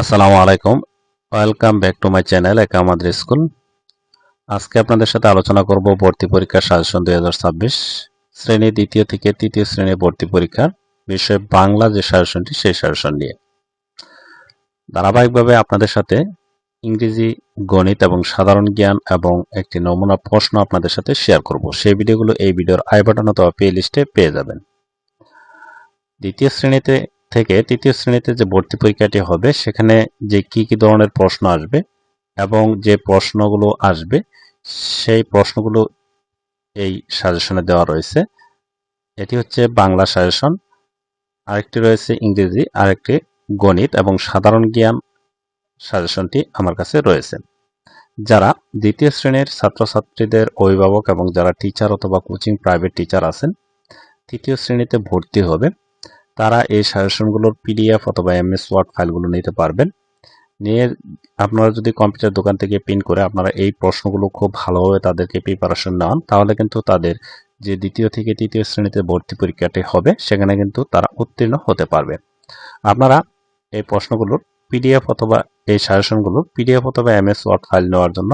আসসালামু আলাইকুম। Welcome back to my channel একা আমাদের স্কুল। আজকে আপনাদের সাথে আলোচনা করব ভর্তি পরীক্ষার সাজেশন দুই শ্রেণি দ্বিতীয় থেকে তৃতীয় শ্রেণির ভর্তি পরীক্ষার বিষয় বাংলা যে সাজেশনটি, সেই সাজেশন নিয়ে। ধারাবাহিকভাবে আপনাদের সাথে ইংরেজি, গণিত এবং সাধারণ জ্ঞান এবং একটি নমুনা প্রশ্ন আপনাদের সাথে শেয়ার করব। সেই ভিডিওগুলো এই ভিডিওর আই বাটন অথবা প্লে লিস্টে পেয়ে যাবেন। দ্বিতীয় শ্রেণীতে থেকে তৃতীয় শ্রেণীতে যে ভর্তি পরীক্ষাটি হবে, সেখানে যে কি কি ধরনের প্রশ্ন আসবে এবং যে প্রশ্নগুলো আসবে, সেই প্রশ্নগুলো এই সাজেশনে দেওয়া রয়েছে। এটি হচ্ছে বাংলা সাজেশন। আরেকটি রয়েছে ইংরেজি, আরেকটি গণিত এবং সাধারণ জ্ঞান সাজেশনটি আমার কাছে রয়েছে। যারা দ্বিতীয় শ্রেণির ছাত্রছাত্রীদের অভিভাবক এবং যারা টিচার অথবা কোচিং প্রাইভেট টিচার আছেন, তৃতীয় শ্রেণীতে ভর্তি হবে। তারা এই সাজেশনগুলোর পিডিএফ অথবা এমএস ওয়ার্ড ফাইলগুলো নিতে পারবেন। নিয়ে আপনারা যদি কম্পিউটার দোকান থেকে প্রিন্ট করে আপনারা এই প্রশ্নগুলো খুব ভালোভাবে তাদেরকে প্রিপারেশন নেন তাহলে কিন্তু তাদের যে দ্বিতীয় থেকে তৃতীয় শ্রেণীতে ভর্তি পরীক্ষাটি হবে, সেখানে কিন্তু তারা উত্তীর্ণ হতে পারবে। আপনারা এই প্রশ্নগুলোর পিডিএফ অথবা এই সাজেশনগুলো পিডিএফ অথবা এমএস ওয়ার্ড ফাইল নেওয়ার জন্য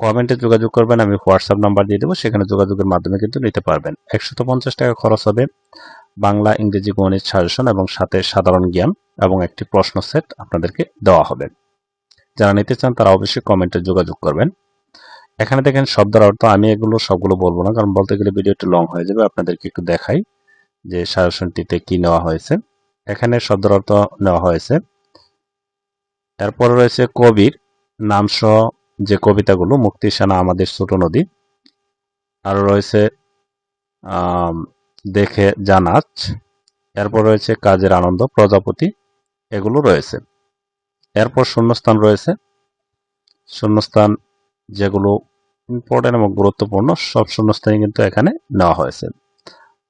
কমেন্টে যোগাযোগ করবেন, আমি হোয়াটসঅ্যাপ নাম্বার দিয়ে দেবো, সেখানে যোগাযোগের মাধ্যমে কিন্তু নিতে পারবেন। পঞ্চাশ টাকা খরচ হবে। বাংলা, ইংরেজি, গণিত, সাজেশন এবং সাথে সাধারণ জ্ঞান এবং একটি প্রশ্ন সেট আপনাদেরকে দেওয়া হবে। যারা নিতে চান তারা অবশ্যই কমেন্টে যোগাযোগ করবেন। এখানে দেখেন শব্দের অর্থ আমি এগুলো সবগুলো বলব না, কারণ বলতে গেলে ভিডিওটি লং হয়ে যাবে, আপনাদেরকে একটু দেখাই যে সাজেশনটিতে কি নেওয়া হয়েছে। এখানে শব্দের অর্থ নেওয়া হয়েছে। এরপরে রয়েছে কবির নামসহ যে কবিতাগুলো, মুক্তি সেনা, আমাদের ছোট নদী। আর রয়েছে দেখে জানাচ। এরপর রয়েছে কাজের আনন্দ, প্রজাপতি, এগুলো রয়েছে। এরপর শূন্যস্থান রয়েছে। শূন্যস্থান যেগুলো ইম্পর্টেন্ট এবং গুরুত্বপূর্ণ, সব শূন্যস্থানই কিন্তু এখানে নেওয়া হয়েছে।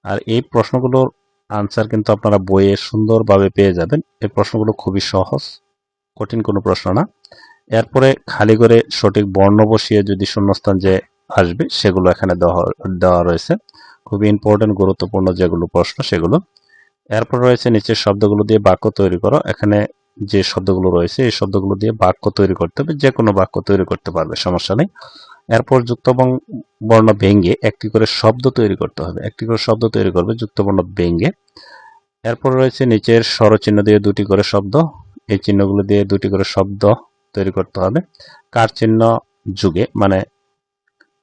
আর এই প্রশ্নগুলোর আনসার কিন্তু আপনারা বইয়ে সুন্দরভাবে পেয়ে যাবেন। এই প্রশ্নগুলো খুবই সহজ, কঠিন কোনো প্রশ্ন না। এরপরে খালি করে সঠিক বর্ণ বসিয়ে যদি শূন্যস্থান যে আসবে, সেগুলো এখানে দেওয়া দেওয়া রয়েছে। খুবই ইম্পর্টেন্ট গুরুত্বপূর্ণ যেগুলো প্রশ্ন, সেগুলো। এরপর রয়েছে নিচের শব্দগুলো দিয়ে বাক্য তৈরি করো। এখানে যে শব্দগুলো রয়েছে, এই শব্দগুলো দিয়ে বাক্য তৈরি করতে হবে। যে কোনো বাক্য তৈরি করতে পারবে, সমস্যা নেই। এরপর যুক্তবর্ণ বর্ণ ভেঙ্গে একটি করে শব্দ তৈরি করতে হবে। একটি করে শব্দ তৈরি করবে যুক্তবর্ণ ভেঙ্গে এরপর রয়েছে নিচের স্বরচিহ্ন দিয়ে দুটি করে শব্দ। এই চিহ্নগুলো দিয়ে দুটি করে শব্দ তৈরি করতে হবে। কার চিহ্ন যুগে মানে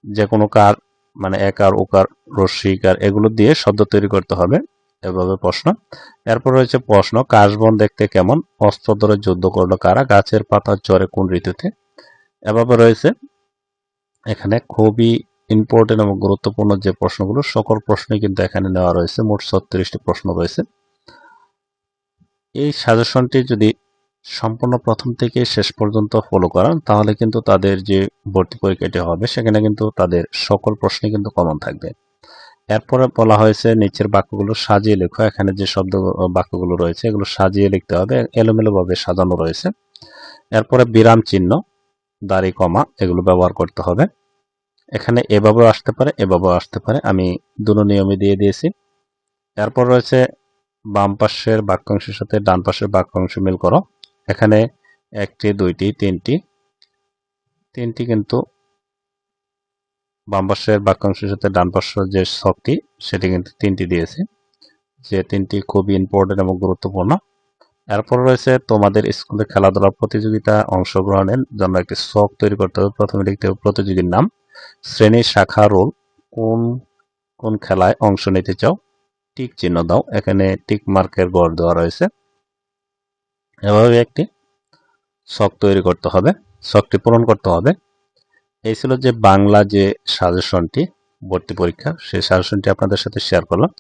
যে কোনো কার মানে একার ওকার রস্যিকার এগুলো দিয়ে শব্দ তৈরি করতে হবে এভাবে প্রশ্ন। এরপর রয়েছে প্রশ্ন, কাশবন দেখতে কেমন? অস্ত্র ধরে যুদ্ধ করল কারা? গাছের পাতা চরে কোন ঋতুতে? এভাবে রয়েছে। এখানে খুবই ইম্পর্টেন্ট এবং গুরুত্বপূর্ণ যে প্রশ্নগুলো, সকল প্রশ্নই কিন্তু এখানে নেওয়া রয়েছে। মোট ছত্রিশটি প্রশ্ন রয়েছে। এই সাজেশনটি যদি সম্পূর্ণ প্রথম থেকে শেষ পর্যন্ত ফলো করান, তাহলে কিন্তু তাদের যে ভর্তি পরীক্ষাটি হবে, সেখানে কিন্তু তাদের সকল প্রশ্নে কিন্তু কমন থাকবে। এরপরে বলা হয়েছে নিচের বাক্যগুলো সাজিয়ে লেখো, এখানে যে শব্দ বাক্যগুলো রয়েছে এগুলো সাজিয়ে লিখতে হবে, এলোমেলোভাবে সাজানো রয়েছে। এরপরে বিরাম চিহ্ন, দাড়ি কমা, এগুলো ব্যবহার করতে হবে। এখানে এভাবেও আসতে পারে, এভাবেও আসতে পারে, আমি দুটো নিয়মে দিয়ে দিয়েছি। এরপর রয়েছে বাম পাশের বাক্যাংশের সাথে ডান পাশের বাক্যাংশ মিল করো। এখানে একটি, দুইটি, তিনটি। তিনটি কিন্তু বাম পাশের বাক্যাংশের সাথে ডান পাশের যে শখটি সেটি কিন্তু তিনটি দিয়েছে। যে তিনটি খুবই ইম্পর্টেন্ট এবং গুরুত্বপূর্ণ। এরপর রয়েছে তোমাদের স্কুলে খেলাধুলা প্রতিযোগিতা অংশগ্রহণের জন্য একটি শখ তৈরি করতে হবে। প্রথমে লিখতে হবে প্রতিযোগীর নাম। শ্রেণি, শাখা, রোল, কোন কোন খেলায় অংশ নিতে চাও? টিক চিহ্ন দাও। এখানে টিক মার্কের গড় দেওয়া রয়েছে। এভাবে একটি শখ তৈরি করতে হবে, শখটি পূরণ করতে হবে। এই ছিল যে বাংলা যে সাজেশনটি, ভর্তি পরীক্ষা, সেই সাজেশনটি আপনাদের সাথে শেয়ার করলাম।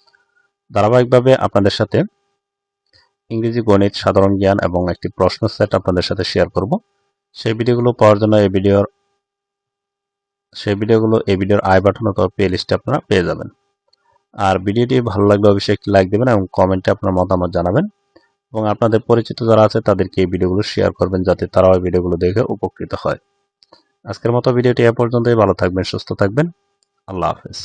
ধারাবাহিকভাবে আপনাদের সাথে ইংরেজি, গণিত, সাধারণ জ্ঞান এবং একটি প্রশ্ন সেট আপনাদের সাথে শেয়ার করব। সেই ভিডিওগুলো পাওয়ার জন্য এই ভিডিওর, সেই ভিডিওগুলো এই ভিডিওর আই বাটন অথবা প্লে লিস্টে আপনারা পেয়ে যাবেন। আর ভিডিওটি ভালো লাগলে অবশ্যই একটি লাইক দেবেন এবং কমেন্টে আপনার মতামত জানাবেন। এবং আপনাদের পরিচিত যারা আছে, তাদেরকে এই ভিডিওগুলো শেয়ার করবেন যাতে তারাও এই ভিডিওগুলো দেখে উপকৃত হয়। আজকের মতো ভিডিওটি এ পর্যন্তই। ভালো থাকবেন, সুস্থ থাকবেন। আল্লাহ হাফেজ।